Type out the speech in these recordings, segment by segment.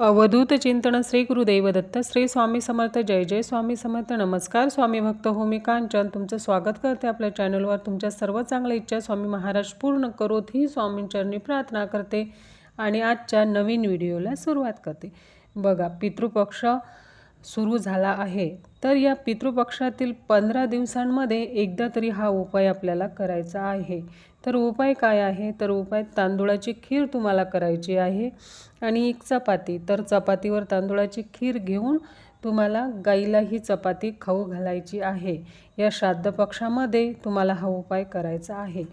अवधूत चिंतन श्री गुरुदेव दत्त श्री स्वामी समर्थ जय जय स्वामी समर्थ नमस्कार स्वामी भक्त होमी कांचन तुमचं स्वागत करते आपल्या चॅनलवर तुमच्या सर्व चांगल्या इच्छा स्वामी महाराज पूर्ण करोत ही स्वामींचरणी प्रार्थना करते आणि आजच्या नवीन व्हिडिओला सुरुवात करते. बघा पितृपक्ष सुरू झाला आहे. तर या पितृपक्षातील पंधरा दिवसांमध्ये एकदा तरी हा उपाय आपल्याला करायचा आहे. तर उपाय काय आहे? तर उपाय तांदूळाची खीर तुम्हाला करायची आहे आणि एक चपाती. तर चपातीवर तांदूळाची खीर घेऊन तुम्हाला गाईला ही चपाती खाऊ घालायची आहे. या श्राद्ध पक्षामध्ये तुम्हाला हा उपाय करायचा आहे.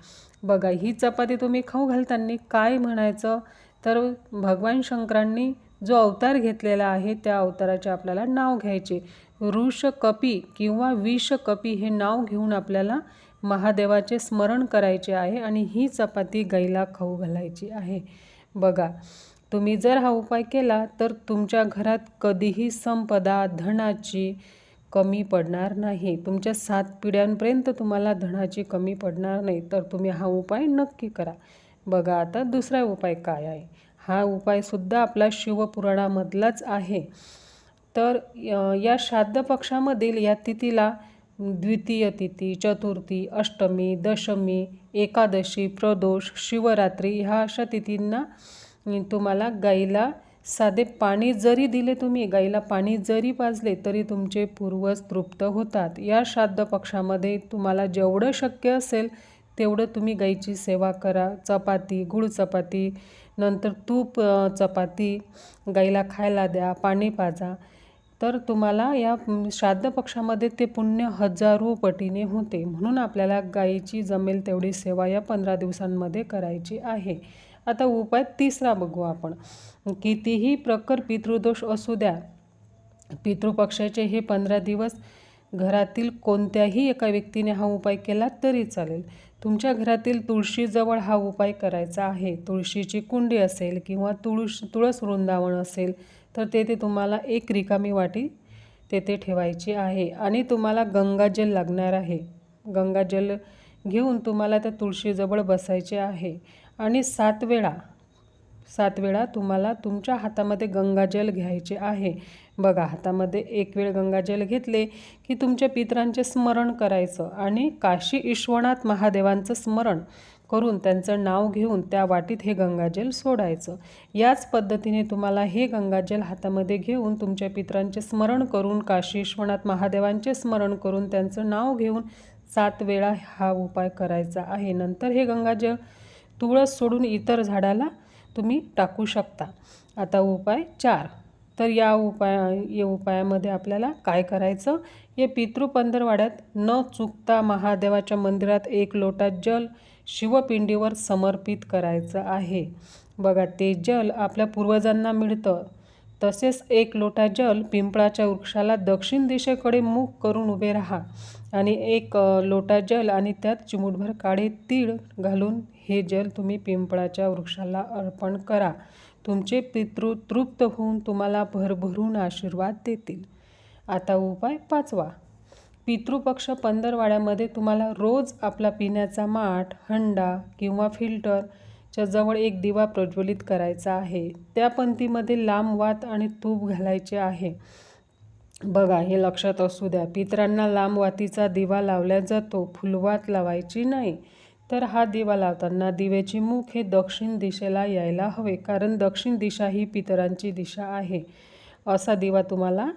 बघा ही चपाती तुम्ही खाऊ घालताना काय म्हणायचं? तर भगवान शंकरांनी जो अवतार घेतलेला आहे त्या अवताराचे आपल्याला नाव घ्यायचे. ऋष कपी किंवा विष कपी हे नाव घेऊन आपल्याला महादेवाचे स्मरण करायचे आहे आणि ही चपाती गाईला खाऊ घालायची आहे. बघा तुम्ही जर हा उपाय केला तर तुमच्या घरात कधीही संपदा धनाची कमी पडणार नाही. तुमच्या सात पिढ्यांपर्यंत तुम्हाला धनाची कमी पडणार नाही तर तुम्ही हा उपाय नक्की करा. बघा आता दुसरा उपाय काय आहे? हा उपायसुद्धा आपला शिवपुराणामधलाच आहे. तर या श्राद्ध पक्षामधील या तिथीला द्वितीय तिथी चतुर्थी अष्टमी दशमी एकादशी प्रदोष शिवरात्री ह्या अशा तिथींना तुम्हाला गाईला साधे पाणी जरी दिले तुम्ही गाईला पाणी जरी पाजले तरी तुमचे पूर्वज तृप्त होतात. या श्राद्ध पक्षामध्ये तुम्हाला जेवढं शक्य असेल तेवढं तुम्ही गाईची सेवा करा. चपाती गुळ चपाती नंतर तूप चपाती गाईला खायला द्या पाणी पाजा. तर तुम्हाला या श्राद्ध पक्षामध्ये ते पुण्य हजारो पटीने होते. म्हणून आपल्याला गाईची जमेल तेवढी सेवा या पंधरा दिवसांमध्ये करायची आहे. आता उपाय तिसरा बघू आपण. कितीही प्रकर पितृदोष असू द्या पितृपक्षाचे हे पंधरा दिवस घरातील कोणत्याही एका व्यक्तीने हा उपाय केला तरी चालेल. तुमच्या घरातील तुळशीजवळ हा उपाय करायचा आहे. तुळशीची कुंडी असेल किंवा तुळस तुळस वृंदावन असेल तर तेथे तुम्हाला एक रिकामी वाटी तेथे ठेवायची आहे आणि तुम्हाला गंगाजल लागणार आहे. गंगाजल घेऊन तुम्हाला त्या तुळशीजवळ बसायचे आहे. आणि सात वेळा सात वेळा तुम्हाला तुमच्या हातामध्ये गंगाजल घ्यायचे आहे. बघा हातामध्ये एक वेळ गंगाजल घेतले की तुमच्या पितरांचे स्मरण करायचं आणि काशी ईश्वनाथ महादेवांचं स्मरण करून त्यांचं नाव घेऊन त्या वाटीत हे गंगाजल सोडायचं. याच पद्धतीने तुम्हाला हे गंगाजल हातामध्ये घेऊन तुमच्या पितरांचे स्मरण करून काशी विश्वनाथ महादेवांचे स्मरण करून त्यांचं नाव घेऊन सात वेळा हा उपाय करायचा आहे. नंतर हे गंगाजल तुळस सोडून इतर झाडाला तुम्ही टाकू शकता. आता उपाय चार. तर या उपाय या उपायामध्ये आपल्याला काय करायचं? या पितृपंधरवाड्यात न चुकता महादेवाच्या मंदिरात एक लोटा जल शिवपिंडीवर समर्पित करायचं आहे. बघा ते जल आपल्या पूर्वजांना मिळतं. तसेच एक लोटा जल पिंपळाच्या वृक्षाला दक्षिण दिशेकडे मुख करून उभे राहा आणि एक लोटा जल आणि त्यात चिमूटभर काळे तीळ घालून हे जल तुम्ही पिंपळाच्या वृक्षाला अर्पण करा. तुमचे पितृ तृप्त होऊन तुम्हाला भरभरून आशीर्वाद देतील. आता उपाय पाचवा. पितृपक्ष पंधरवाड्यामध्ये तुम्हाला रोज आपला पिण्याचा माठ हंडा किंवा फिल्टर च्या जवळ एक दिवा प्रज्वलित करायचा आहे. त्या पंथीमध्ये लांब वात आणि तूप घालायचे आहे. बघा हे लक्षात असू द्या. पितरांना लांब वातीचा दिवा लावला जातो फुलवात लावायची नाही. तर हा दिवा लावताना दिव्याची मुख हे दक्षिण दिशेला यायला हवे कारण दक्षिण दिशा ही पितरांची दिशा आहे. असा दिवा तुम्हाला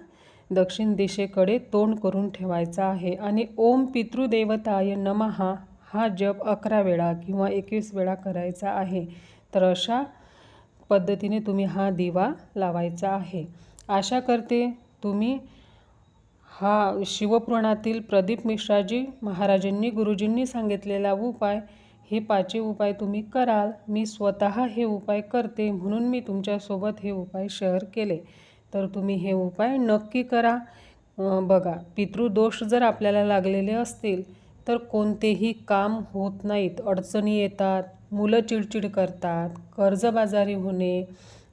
दक्षिण दिशेकडे तोंड करून ठेवायचा आहे. आणि ओम पितृदेवताय नमहा हा जप अकरा वेळा किंवा एकवीस वेळा करायचा आहे तर अशा पद्धतीने तुम्ही हा दिवा लावायचा आहे. आशा करते तुम्ही हा शिवपुराणातील प्रदीप मिश्राजी महाराजांनी गुरुजींनी सांगितलेला उपाय हे पाचही उपाय तुम्ही कराल. मी स्वतः हे उपाय करते म्हणून मी तुमच्यासोबत हे उपाय शेअर केले. तर तुम्ही हे उपाय नक्की करा. बघा पितृदोष जर आपल्याला लागलेले असतील तर कोणतेही काम होत नाहीत. अडचणी येतात. मुलं चिडचिड करतात. कर्जबाजारी होणे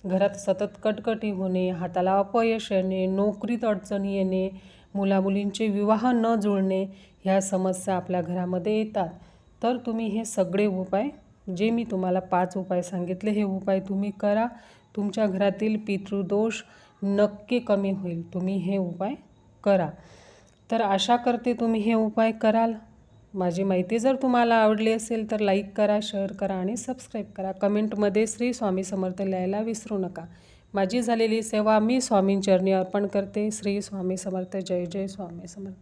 घरात सतत कटकटी होणे हाताला अपयश येणे नोकरीत अडचणी येणे मुलामुलींचे विवाह न जुळणे ह्या समस्या आपल्या घरामध्ये येतात. तर तुम्ही हे सगळे उपाय जे मी तुम्हाला पाच उपाय सांगितले हे उपाय तुम्ही करा. तुमच्या घरातील पितृदोष नक्की कमी होईल. तुम्ही हे उपाय करा. तर आशा करते तुम्ही हे उपाय कराल? माझी माहिती जर तुम्हाला आवडली असेल तर लाईक करा शेअर करा आणि सबस्क्राईब करा. कमेंटमध्ये श्री स्वामी समर्थ लिहायला विसरू नका. माझी झालेली सेवा मी स्वामींचरणी अर्पण करते. श्री स्वामी समर्थ. जय जय स्वामी समर्थ.